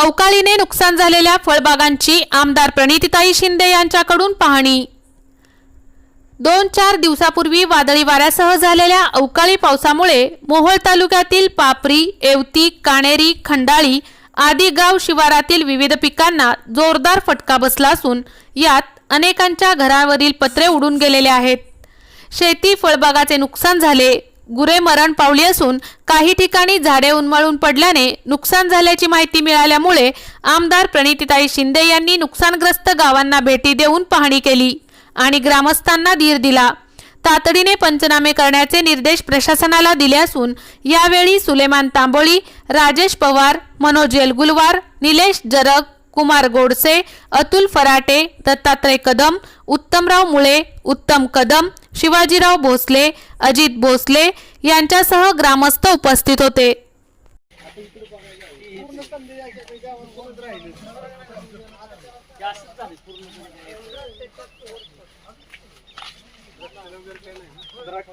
अवकाळीने नुकसान झालेल्या फळबागांची आमदार प्रणितीताई शिंदे यांच्याकडून पाहणी. दोन चार दिवसापूर्वी वादळी वाऱ्यासह झालेल्या अवकाळी पावसामुळे मोहोळ तालुक्यातील पापरी येवती काणेरी खंडाळी आदी गाव शिवारातील विविध पिकांना जोरदार फटका बसला असून यात अनेकांच्या घरावरील पत्रे उडून गेलेले आहेत. शेती फळबागाचे नुकसान झाले गुरे मरण पावली असून काही ठिकाणी झाडे उन्मळून पडल्याने नुकसान झाल्याची माहिती मिळाल्यामुळे आमदार प्रणितीताई शिंदे यांनी नुकसानग्रस्त गावांना भेटी देऊन पाहणी केली आणि ग्रामस्थांना धीर दिला. तातडीने पंचनामे करण्याचे निर्देश प्रशासनाला दिले असून यावेळी सुलेमान तांबोळी राजेश पवार मनोज येलगुलवार निलेश जरग कुमार गोडसे अतुल फराटे दत्तात्रय कदम उत्तमराव मुळे उत्तम कदम शिवाजीराव भोसले अजित भोसले यांच्यासह ग्रामस्थ उपस्थित होते. द्राक्ष